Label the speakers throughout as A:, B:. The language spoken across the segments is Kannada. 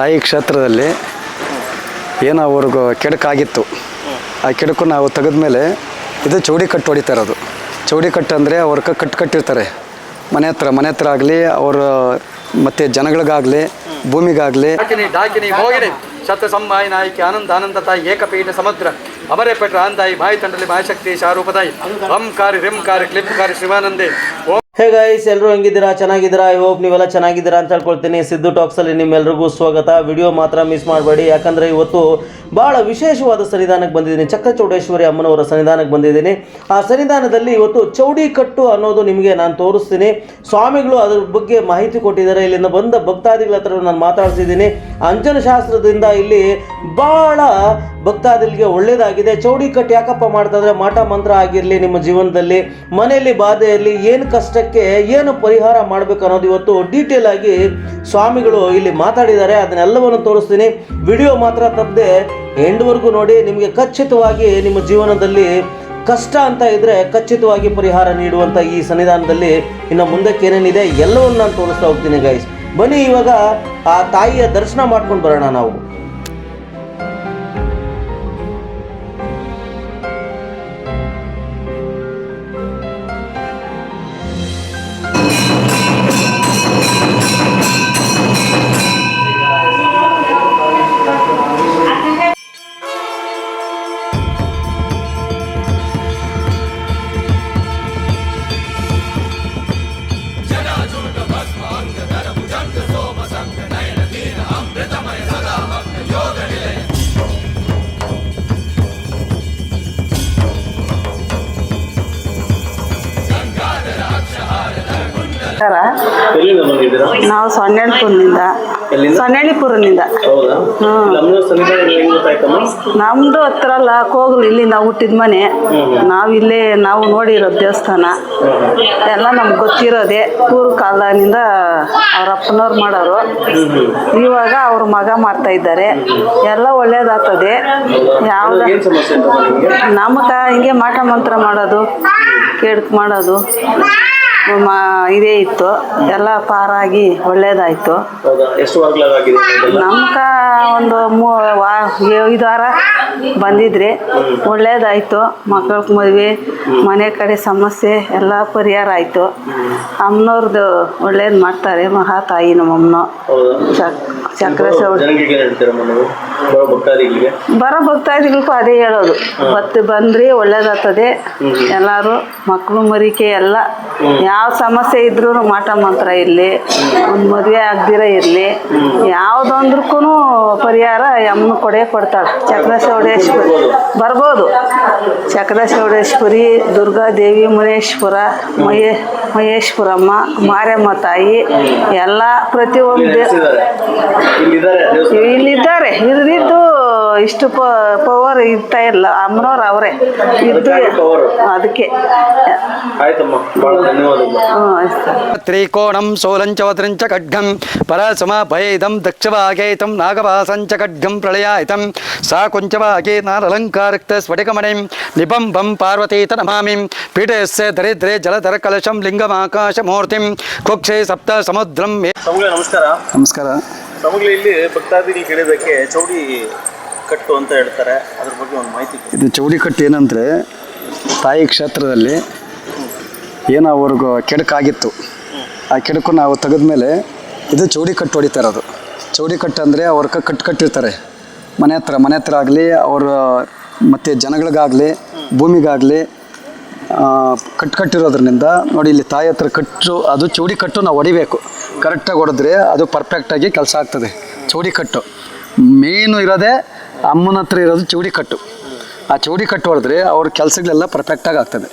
A: ತಾಯಿ ಕ್ಷೇತ್ರದಲ್ಲಿ ಏನೋ ಅವ್ರಿಗೂ ಕೆಡಕಾಗಿತ್ತು. ಆ ಕೆಡಕು ನಾವು ತೆಗೆದ ಮೇಲೆ ಇದು ಚೌಡಿ ಕಟ್ಟು ಹೊಡಿತಾ ಇರೋದು. ಚೌಡಿ ಕಟ್ಟು ಅಂದರೆ ಅವ್ರ ಕಟ್ಟು ಕಟ್ಟಿರ್ತಾರೆ. ಮನೆ ಹತ್ರ ಮನೆ ಹತ್ರ ಆಗಲಿ, ಅವರ ಮತ್ತು ಜನಗಳಿಗಾಗಲಿ, ಭೂಮಿಗಾಗಲಿ.
B: ಶತ ಸಂಭಾಯಿ ನಾಯಕಿ, ಆನಂದ ಆನಂದ ತಾಯಿ, ಏಕಪೀಠ ಸಮುದ್ರ. ಅಮರೇ ಪೆಟ್ರ ಅಂತಾಯಿ ಬಾಯಿ ತಂಡಲಿ ಶಕ್ತಿ, ಶಾರೂಪದಾಯಿ. ಹಂಕಾರಿ ಕಾರಿ ಕ್ಲಿಪ್ಕಾರಿ ಕಾರಿ ಕ್ಲಿಪ್ ಕಾರಿ ಶಿವಾನಂದಿ. ಓಂ
C: ಹೇ ಗೈಸ್ ಎಲ್ಲರೂ ಹೆಂಗಿದ್ದೀರಾ? ಚೆನ್ನಾಗಿದ್ದೀರಾ? ಐ ಹೋಪ್ ನೀವೆಲ್ಲ ಚೆನ್ನಾಗಿದ್ದೀರಾ ಅಂತ ಹೇಳ್ಕೊಳ್ತೀನಿ. ಸಿದ್ದು ಟಾಕ್ಸಲ್ಲಿ ನಿಮ್ಮೆಲ್ಲರಿಗೂ ಸ್ವಾಗತ. ವಿಡಿಯೋ ಮಾತ್ರ ಮಿಸ್ ಮಾಡಬೇಡಿ. ಯಾಕಂದರೆ ಇವತ್ತು ಭಾಳ ವಿಶೇಷವಾದ ಸನ್ನಿಧಾನಕ್ಕೆ ಬಂದಿದ್ದೀನಿ. ಚಕ್ರಚೌಡೇಶ್ವರಿ ಅಮ್ಮನವರ ಸನ್ನಿಧಾನಕ್ಕೆ ಬಂದಿದ್ದೀನಿ. ಆ ಸನ್ನಿಧಾನದಲ್ಲಿ ಇವತ್ತು ಚೌಡಿ ಕಟ್ಟು ಅನ್ನೋದು ನಿಮಗೆ ನಾನು ತೋರಿಸ್ತೀನಿ. ಸ್ವಾಮಿಗಳು ಅದ್ರ ಬಗ್ಗೆ ಮಾಹಿತಿ ಕೊಟ್ಟಿದ್ದಾರೆ. ಇಲ್ಲಿಂದ ಬಂದ ಭಕ್ತಾದಿಗಳ ಹತ್ರ ನಾನು ಮಾತಾಡ್ಸಿದ್ದೀನಿ. ಅಂಜನ ಶಾಸ್ತ್ರದಿಂದ ಇಲ್ಲಿ ಭಾಳ ಭಕ್ತಾದಿಗಳಿಗೆ ಒಳ್ಳೆಯದಾಗಿದೆ. ಚೌಡಿ ಕಟ್ಟು ಯಾಕಪ್ಪ ಮಾಡ್ತಾ ಮಾಟ ಮಂತ್ರ ಆಗಿರಲಿ ನಿಮ್ಮ ಜೀವನದಲ್ಲಿ. ಮನೆಯಲ್ಲಿ ಬಾಧೆ ಇರಲಿ ಏನು ಕಷ್ಟಕ್ಕೆ ಏನು ಪರಿಹಾರ ಮಾಡಬೇಕು ಅನ್ನೋದು ಇವತ್ತು ಡೀಟೇಲ್ ಆಗಿ ಸ್ವಾಮಿಗಳು ಇಲ್ಲಿ ಮಾತಾಡಿದ್ದಾರೆ. ಅದನ್ನೆಲ್ಲವನ್ನು ತೋರಿಸ್ತೀನಿ. ವಿಡಿಯೋ ಮಾತ್ರ ತಪ್ಪದೆ ಎಂಡ್ವರೆಗೂ ನೋಡಿ, ನಿಮಗೆ ಖಚಿತವಾಗಿ ನಿಮ್ಮ ಜೀವನದಲ್ಲಿ ಕಷ್ಟ ಅಂತ ಇದ್ರೆ ಖಚಿತವಾಗಿ ಪರಿಹಾರ ನೀಡುವಂಥ ಈ ಸನ್ನಿಧಾನದಲ್ಲಿ ಇನ್ನು ಮುಂದಕ್ಕೆ ಏನೇನಿದೆ ಎಲ್ಲವನ್ನು ನಾನು ತೋರಿಸ್ತಾ ಹೋಗ್ತೀನಿ ಗೈಸ್ ಬನ್ನಿ ಇವಾಗ ಆ ತಾಯಿಯ ದರ್ಶನ ಮಾಡ್ಕೊಂಡು ಬರೋಣ ನಾವು. ಬಂದಿದ್ದೀರಾ?
D: ನಾವು ಸೊನ್ನೆಳ್ಪುರ್ನಿಂದ? ಸೊನ್ನೆಳ್ಳಿಪುರನಿಂದ. ನಮ್ದು ಹತ್ರ ಅಲ್ಲ ಕೋಗ್ಲು ಇಲ್ಲಿ ನಾವು ಹುಟ್ಟಿದ ಮನೆ. ನಾವು ಇಲ್ಲೇ ನಾವು ನೋಡಿರೋ ದೇವಸ್ಥಾನ. ಎಲ್ಲ ನಮ್ಗೆ ಗೊತ್ತಿರೋದೆ ಪೂರ್ವ ಕಾಲದಿಂದ ಅವ್ರ ಅಪ್ಪನವ್ರು ಮಾಡೋರು. ಇವಾಗ ಅವ್ರ ಮಗ ಮಾಡ್ತಾ ಇದ್ದಾರೆ. ಎಲ್ಲ ಒಳ್ಳೇದಾಗ್ತದೆ. ಯಾವ್ದು
C: ನಿಮ್ಗೆ?
D: ಹಿಂಗೆ ಮಾಟ ಮಂತ್ರ ಮಾಡೋದು ಕೆಡ್ಕ್ ಮಾಡೋದು. ಮ ಇದೇ ಇತ್ತು. ಎಲ್ಲ ಪಾರಾಗಿ ಒಳ್ಳೇದಾಯ್ತು.
C: ಹೌದಾ? ಎಷ್ಟು ವಾಗ್ಲಾಗಿದೆ
D: ನಮ್ಗ ಒಂದು ಮೂ ವಾ ಐದು ವಾರ ಬಂದಿದ್ರಿ. ಒಳ್ಳೇದಾಯ್ತು. ಮಕ್ಕಳ ಮದುವೆ ಮನೆ ಕಡೆ ಸಮಸ್ಯೆ ಎಲ್ಲ ಪರಿಹಾರ ಆಯಿತು. ಅಮ್ಮನವ್ರದ್ದು ಒಳ್ಳೇದು ಮಾಡ್ತಾರೆ ಮಹಾತಾಯಿ ನಮ್ಮಮ್ಮನ
C: ಹೌದಾ?
D: ಚಕ್ ಚಕ್ರ ಚೌಡಿ
C: ಜನಗಳಿಗೆ ಏನ್ ಹೇಳ್ತೀರಮ್ಮ ನೀವು? ಬರೋ ಭಕ್ತಾದಿಗಳಿಗೆ?
D: ಬರೋ ಭಕ್ತಾದಿಗಳಿಗೂ ಅದೇ ಹೇಳೋದು. ಬತ್ತು ಬಂದ್ರಿ ಒಳ್ಳೇದಾಗ್ತದೆ. ಎಲ್ಲರೂ ಮಕ್ಕಳು ಮರಿಕೆ ಎಲ್ಲ ಯಾವ ಸಮಸ್ಯೆ ಇದ್ರೂ ಮಾಟ ಮಾತ್ರ ಇರಲಿ ಒಂದು ಮದುವೆ ಆಗದಿರ ಇರಲಿ. ಯಾವುದೊಂದ್ರಕ್ಕೂ ಪರಿಹಾರ ಯಮ್ಮನ ಕೊಡೇ ಕೊಡ್ತಾಳೆ. ಚಕ್ರ ಚೌಡೇಶ್ವರಿ ಬರ್ಬೋದು. ಚಕ್ರ ಚೌಡೇಶ್ವರಿ ದುರ್ಗಾದೇವಿ ಮುನೇಶ್ವರ ಮಹೇ ಮಹೇಶ್ವರಮ್ಮ ಮಾರಮ್ಮ ತಾಯಿ ಎಲ್ಲ ಪ್ರತಿಯೊಂದು
C: ಇಲ್ಲಿದ್ದಾರೆ.
D: ಇಷ್ಟು ಪವರ್ ಇರ್ತಾ ಇಲ್ಲ. ಅಮ್ಮನವ್ರು ಅವರೇ. ಇದ್ದು. ಅದಕ್ಕೆ.
C: ಆಯ್ತಮ್ಮ ಬಹಳ ಧನ್ಯವಾದಗಳು.
D: ಖಡ್ಗಂ ಆಯ್ತು
B: ತ್ರಿಕೋಣಂ ಸೋಲಂಚವತ್ರಂಚ ಖಡ್ಗಂ ಪರಸಮಭಯದಂ ದಕ್ಷಭಾಗೇತಂ ನಾಗವಾಸಂಚ ಖಡ್ಗಂ ಪ್ರಳಯಾಯಿತಂ ಸಾ ಕುಂಚವಾಗೇ ನಾರಲಂಕಾರಕ್ತ ಸ್ಫಟಿಕಮಣಿಂ ನಿಬಂಬಂ ಪಾರ್ವತೀತ ನಮಾಮಿ ಪೀಠಸ್ಯ ದರಿದ್ರೇ ಜಲಧರ ಕಲಶಂ ಲಿಂಗಮಾಕಾಶಮೂರ್ತಿಂ ಕುಕ್ಷೆ ಸಪ್ತ ಸಮುದ್ರಂ
C: ನಮಸ್ಕಾರ.
A: ನಮಸ್ಕಾರ.
C: ಇಲ್ಲಿ ಭಕ್ತಾದಿಗಳು ಕೇಳಿದಕ್ಕೆ ಚೌಡಿ ಕಟ್ಟು ಅಂತ ಹೇಳ್ತಾರೆ. ಅದ್ರ ಬಗ್ಗೆ ಒಂದು ಮಾಹಿತಿ.
A: ಇದು ಚೌಡಿ ಕಟ್ಟು ಏನಂದರೆ ತಾಯಿ ಕ್ಷೇತ್ರದಲ್ಲಿ ಏನೋ ಅವ್ರಿಗೂ ಕೆಡಕಾಗಿತ್ತು. ಆ ಕೆಡಕು ನಾವು ತೆಗೆದ್ಮೇಲೆ ಇದು ಚೌಡಿ ಕಟ್ಟು ಹೊಡಿತಾರೆ ಅದು ಚೌಡಿ ಕಟ್ಟು ಅಂದರೆ ಅವ್ರ ಕಟ್ಟು ಕಟ್ಟಿರ್ತಾರೆ. ಮನೆ ಹತ್ರ ಮನೆ ಹತ್ರ ಆಗಲಿ, ಅವ್ರ ಮತ್ತು ಜನಗಳಿಗಾಗಲಿ, ಭೂಮಿಗಾಗಲಿ ಕಟ್ಟು ಕಟ್ಟಿರೋದ್ರಿಂದ ನೋಡಿ ಇಲ್ಲಿ ತಾಯಿ ಹತ್ರ ಕಟ್ಟು, ಅದು ಚೌಡಿ ಕಟ್ಟು ನಾವು ಹೊಡಿಬೇಕು. ಕರೆಕ್ಟಾಗಿ ಹೊಡೆದ್ರೆ ಅದು ಪರ್ಫೆಕ್ಟಾಗಿ ಕೆಲಸ ಆಗ್ತದೆ. ಚೌಡಿ ಕಟ್ಟು ಮೇನು ಇರೋದೇ ಅಮ್ಮನ ಹತ್ರ ಇರೋದು ಚೌಡಿ ಕಟ್ಟು. ಆ ಚೌಡಿ ಕಟ್ಟು ಹೊಡೆದ್ರೆ ಅವ್ರ ಕೆಲಸಗಳೆಲ್ಲ ಪರ್ಫೆಕ್ಟಾಗಿ ಆಗ್ತದೆ.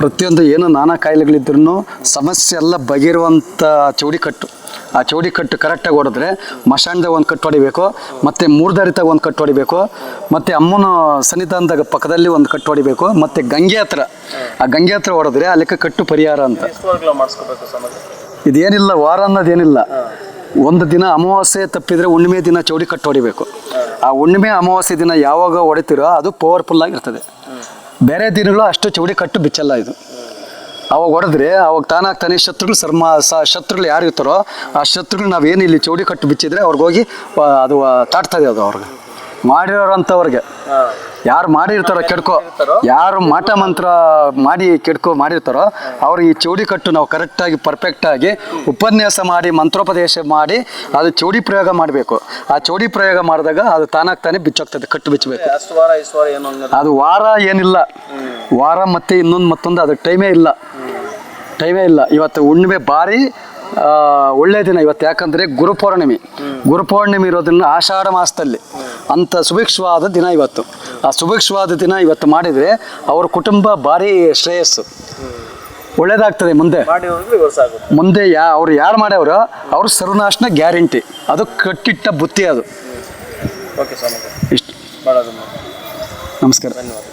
A: ಪ್ರತಿಯೊಂದು ಏನು ನಾನಾ ಕಾಯಿಲೆಗಳಿದ್ರೂ ಸಮಸ್ಯೆ ಎಲ್ಲ ಬಗೆರುವಂಥ ಚೌಡಿ ಕಟ್ಟು. ಆ ಚೌಡಿ ಕಟ್ಟು ಕರೆಕ್ಟಾಗಿ ಹೊಡೆದ್ರೆ ಮಶಾಣದಾಗ ಒಂದು ಕಟ್ಟು ಹೊಡಿಬೇಕು ಮತ್ತು ಮೂರ್ಧಾರಿತಾಗ ಒಂದು ಕಟ್ಟು ಹೊಡಿಬೇಕು ಮತ್ತು ಅಮ್ಮನ ಸನ್ನಿಧಾನದಾಗ ಪಕ್ಕದಲ್ಲಿ ಒಂದು ಕಟ್ಟು ಹೊಡಿಬೇಕು ಮತ್ತು ಗಂಗೆ ಹತ್ರ. ಆ ಗಂಗೆ ಹತ್ರ ಹೊಡೆದ್ರೆ ಅಲ್ಲಿಕ್ಕೆ ಕಟ್ಟು ಪರಿಹಾರ ಅಂತ. ಇದೇನಿಲ್ಲ ವಾರ ಅನ್ನೋದೇನಿಲ್ಲ. ಒಂದು ದಿನ ಅಮಾವಾಸ್ಯೆ ತಪ್ಪಿದ್ರೆ ಹುಣ್ಣಿಮೆ ದಿನ ಚೌಡಿ ಕಟ್ಟು ಹೊಡಿಬೇಕು. ಆ ಹುಣ್ಣಿಮೆ, ಅಮಾವಾಸ್ಯೆ ದಿನ ಯಾವಾಗ ಹೊಡಿತೀರೋ ಅದು ಪವರ್ಫುಲ್ ಆಗಿರ್ತದೆ. ಬೇರೆ ದಿನಗಳು ಅಷ್ಟು ಚೌಡಿ ಕಟ್ಟು ಬಿಚ್ಚಲ್ಲ ಇದು. ಅವಾಗ ಹೊಡೆದ್ರೆ ಅವಾಗ ತಾನಾಗ್ತಾನೆ ಶತ್ರುಗಳು ಸರ್ಮ ಶತ್ರುಗಳು ಯಾರು ಇರ್ತಾರೋ ಆ ಶತ್ರುಗಳು ನಾವೇನು ಇಲ್ಲಿ ಚೌಡಿ ಕಟ್ಟು ಬಿಚ್ಚಿದ್ರೆ ಅವ್ರಿಗೋಗಿ ಅದು ತಾಟ್ತದೆ ಅದು ಅವ್ರಿಗೆ. ಮಾಡಿರೋರಂಥವ್ರಿಗೆ. ಯಾರು ಮಾಡಿರ್ತಾರೋ ಕೆಡ್ಕೋ ಯಾರು ಮಾಟ ಮಂತ್ರ ಮಾಡಿ ಕೆಡ್ಕೋ ಮಾಡಿರ್ತಾರೋ ಅವ್ರು ಈ ಚೌಡಿ ಕಟ್ಟು ನಾವು ಕರೆಕ್ಟಾಗಿ ಪರ್ಫೆಕ್ಟಾಗಿ ಉಪನ್ಯಾಸ ಮಾಡಿ ಮಂತ್ರೋಪದೇಶ ಮಾಡಿ ಅದು ಚೌಡಿ ಪ್ರಯೋಗ ಮಾಡಬೇಕು. ಆ ಚೌಡಿ ಪ್ರಯೋಗ ಮಾಡಿದಾಗ ಅದು ತಾನಾಗ್ತಾನೆ ಬಿಚ್ಚೋಗ್ತದೆ ಕಟ್ಟು ಬಿಚ್ಚಬೇಕು. ಅದು ವಾರ ಏನಿಲ್ಲ. ವಾರ ಮತ್ತೆ ಇನ್ನೊಂದು ಮತ್ತೊಂದು ಅದಕ್ಕೆ ಟೈಮೇ ಇಲ್ಲ. ಟೈಮೇ ಇಲ್ಲ. ಇವತ್ತು ಹುಣ್ಣಿಮೆ ಭಾರಿ ಒಳ್ಳೆ ಒಳ್ಳೆಯ ದಿನ ಇವತ್ತು. ಯಾಕಂದರೆ ಗುರುಪೌರ್ಣಿಮೆ ಗುರುಪೌರ್ಣಿಮೆ ಇರೋದನ್ನ ಆಷಾಢ ಮಾಸದಲ್ಲಿ ಅಂಥ ಸುಭಿಕ್ಷವಾದ ದಿನ ಇವತ್ತು. ಆ ಸುಭಿಕ್ಷವಾದ ದಿನ ಇವತ್ತು ಮಾಡಿದರೆ ಅವ್ರ ಕುಟುಂಬ ಭಾರಿ ಶ್ರೇಯಸ್ಸು. ಒಳ್ಳೇದಾಗ್ತದೆ ಮುಂದೆ. ಮುಂದೆ ಯಾ ಅವ್ರು ಯಾರು ಮಾಡ್ಯವ್ರೋ ಅವ್ರ ಸರ್ವನಾಶನ ಗ್ಯಾರಂಟಿ. ಅದು ಕಟ್ಟಿಟ್ಟ ಬುತ್ತಿ ಅದು. ಇಷ್ಟು.
C: ನಮಸ್ಕಾರ.
A: ನಮಸ್ಕಾರ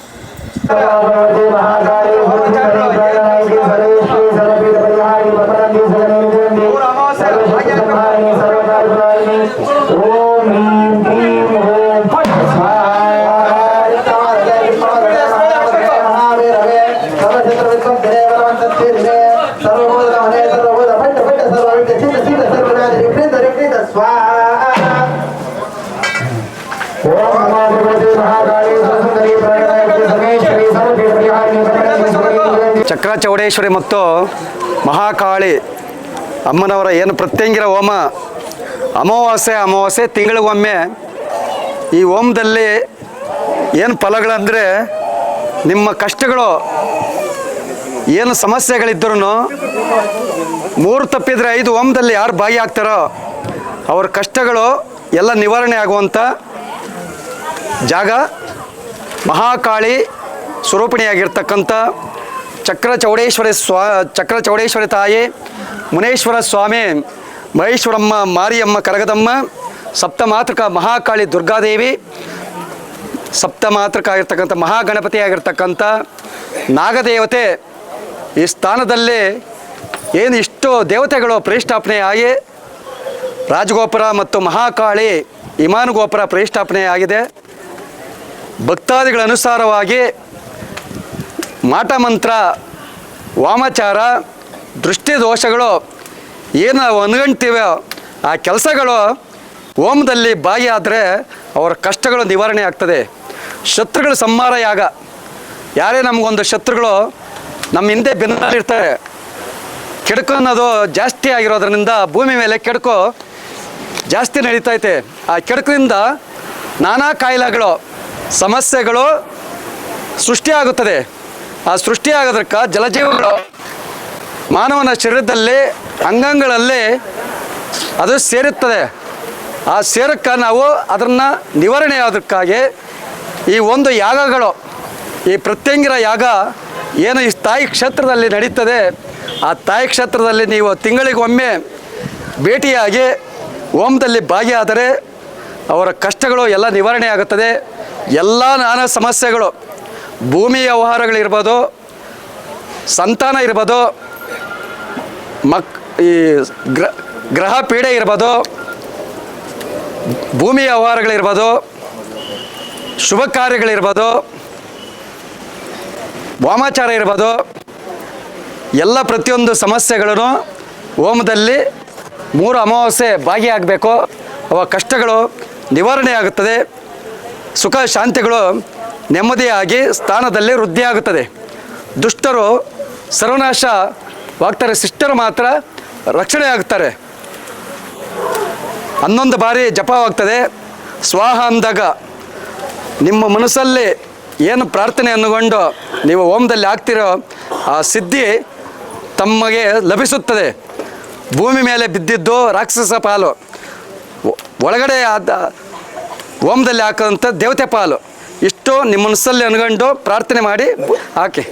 A: ಚಕ್ರ ಚೌಡೇಶ್ವರಿ ಮತ್ತು ಮಹಾಕಾಳಿ ಅಮ್ಮನವರ ಏನು ಪ್ರತ್ಯಂಗಿರ ಹೋಮ, ಅಮಾವಾಸ್ಯೆ ಅಮಾವಾಸ್ಯೆ ತಿಂಗಳಿಗೊಮ್ಮೆ ಈ ಹೋಮದಲ್ಲಿ ಏನು ಫಲಗಳಂದರೆ ನಿಮ್ಮ ಕಷ್ಟಗಳು, ಏನು ಸಮಸ್ಯೆಗಳಿದ್ದರೂ ಮೂರು ತಪ್ಪಿದರೆ ಐದು ಹೋಮದಲ್ಲಿ ಯಾರು ಭಾಗಿಯಾಗ್ತಾರೋ ಅವ್ರ ಕಷ್ಟಗಳು ಎಲ್ಲ ನಿವಾರಣೆ ಆಗುವಂಥ ಜಾಗ ಮಹಾಕಾಳಿ ಸ್ವರೂಪಿಣಿಯಾಗಿರ್ತಕ್ಕಂಥ ಚಕ್ರ ಚೌಡೇಶ್ವರಿ ಸ್ವಾ ಚಕ್ರ ಚೌಡೇಶ್ವರಿ ತಾಯಿ, ಮುನೇಶ್ವರ ಸ್ವಾಮಿ, ಮಹೇಶ್ವರಮ್ಮ, ಮಾರಿಯಮ್ಮ ಕರಗದಮ್ಮ, ಸಪ್ತಮಾತೃಕ ಮಹಾಕಾಳಿ ದುರ್ಗಾದೇವಿ ಸಪ್ತಮಾತೃಕ ಆಗಿರ್ತಕ್ಕಂಥ ಮಹಾಗಣಪತಿ ಆಗಿರ್ತಕ್ಕಂಥ ನಾಗದೇವತೆ ಈ ಸ್ಥಾನದಲ್ಲಿ ಏನು ಇಷ್ಟು ದೇವತೆಗಳು ಪ್ರತಿಷ್ಠಾಪನೆ ಆಗಿ ರಾಜಗೋಪುರ ಮತ್ತು ಮಹಾಕಾಳಿ ಇಮಾನುಗೋಪುರ ಗೋಪುರ ಪ್ರತಿಷ್ಠಾಪನೆ ಆಗಿದೆ. ಭಕ್ತಾದಿಗಳ ಅನುಸಾರವಾಗಿ ಮಾಟ ಮಂತ್ರ ವಾಮಾಚಾರ ದೃಷ್ಟಿ ದೋಷಗಳು ಏನು ನಾವು ಅನ್ಕೊಂತೀವೋ ಆ ಕೆಲಸಗಳು ಹೋಮದಲ್ಲಿ ಭಾಗಿಯಾದರೆ ಅವರ ಕಷ್ಟಗಳು ನಿವಾರಣೆ ಆಗ್ತದೆ. ಶತ್ರುಗಳು ಸಂಹಾರ ಯಾಗ. ಯಾರೇ ನಮಗೊಂದು ಶತ್ರುಗಳು ನಮ್ಮ ಹಿಂದೆ ಬೆನ್ನಲ್ಲಿರ್ತಾರೆ ಕೆಡಕು ಅನ್ನೋದು ಜಾಸ್ತಿ ಆಗಿರೋದ್ರಿಂದ ಭೂಮಿ ಮೇಲೆ ಕೆಡಕು ಜಾಸ್ತಿ ನಡೀತೈತೆ. ಆ ಕೆಡಕಿನಿಂದ ನಾನಾ ಕಾಯಿಲೆಗಳು, ಸಮಸ್ಯೆಗಳು ಸೃಷ್ಟಿಯಾಗುತ್ತದೆ. ಆ ಸೃಷ್ಟಿಯಾಗೋದಕ್ಕೆ ಜಲಜೀವಿಗಳು ಮಾನವನ ಶರೀರದಲ್ಲಿ ಅಂಗಾಂಗಗಳಲ್ಲಿ ಅದು ಸೇರುತ್ತದೆ. ಆ ಸೇರಕ್ಕೆ ನಾವು ಅದನ್ನು ನಿವಾರಣೆ ಆಗೋದಕ್ಕಾಗಿ ಈ ಒಂದು ಯಾಗಗಳು, ಈ ಪ್ರತ್ಯಂಗಿರ ಯಾಗ ಏನು ಈ ತಾಯಿ ಕ್ಷೇತ್ರದಲ್ಲಿ ನಡೀತದೆ, ಆ ತಾಯಿ ಕ್ಷೇತ್ರದಲ್ಲಿ ನೀವು ತಿಂಗಳಿಗೊಮ್ಮೆ ಭೇಟಿಯಾಗಿ ಓಮದಲ್ಲಿ ಭಾಗಿಯಾದರೆ ಅವರ ಕಷ್ಟಗಳು ಎಲ್ಲ ನಿವಾರಣೆ ಆಗುತ್ತದೆ. ಎಲ್ಲ ನಾನಾ ಸಮಸ್ಯೆಗಳು ಭೂಮಿ ವ್ಯವಹಾರಗಳಿರ್ಬೋದು, ಸಂತಾನ ಇರ್ಬೋದು, ಮಕ್, ಈ ಗ್ರ, ಗ್ರಹ ಪೀಡೆ ಇರ್ಬೋದು ಭೂಮಿ ವ್ಯವಹಾರಗಳಿರ್ಬೋದು, ಶುಭ ಕಾರ್ಯಗಳಿರ್ಬೋದು, ವಾಮಾಚಾರ ಇರ್ಬೋದು, ಎಲ್ಲ ಪ್ರತಿಯೊಂದು ಸಮಸ್ಯೆಗಳನ್ನು ಹೋಮದಲ್ಲಿ ಮೂರು ಅಮಾವಾಸ್ಯೆ ಭಾಗಿಯಾಗಬೇಕು. ಅವ ಕಷ್ಟಗಳು ನಿವಾರಣೆ ಆಗುತ್ತದೆ ಸುಖ, ಶಾಂತಿಗಳು ನೆಮ್ಮದಿಯಾಗಿ ಸ್ಥಾನದಲ್ಲಿ ವೃದ್ಧಿಯಾಗುತ್ತದೆ. ದುಷ್ಟರು ಸರ್ವನಾಶ ವಾಗ್ತಾರೆ, ಶಿಷ್ಟರು ಮಾತ್ರ ರಕ್ಷಣೆ ಆಗ್ತಾರೆ ಹನ್ನೊಂದು ಬಾರಿ ಜಪವಾಗ್ತದೆ. ಸ್ವಾಹ ಅಂದಾಗ ನಿಮ್ಮ ಮನಸ್ಸಲ್ಲಿ ಏನು ಪ್ರಾರ್ಥನೆ ಅನ್ನುಗೊಂಡು ನೀವು ಓಮದಲ್ಲಿ ಆಗ್ತಿರೋ ಆ ಸಿದ್ಧಿ ತಮಗೆ ಲಭಿಸುತ್ತದೆ. ಭೂಮಿ ಮೇಲೆ ಬಿದ್ದಿದ್ದು ರಾಕ್ಷಸ ಪಾಲು. ಒಳಗಡೆ ಆದ ಓಮದಲ್ಲಿ ಹಾಕೋಂಥ ದೇವತೆ ಪಾಲು. ದಯವಿಟ್ಟು ನಿಮ್ಮ ಮನಸ್ಸಲ್ಲಿ ಅನ್ಕೊಂಡು ಪ್ರಾರ್ಥನೆ ಮಾಡಿ. ಹಾಕಿ.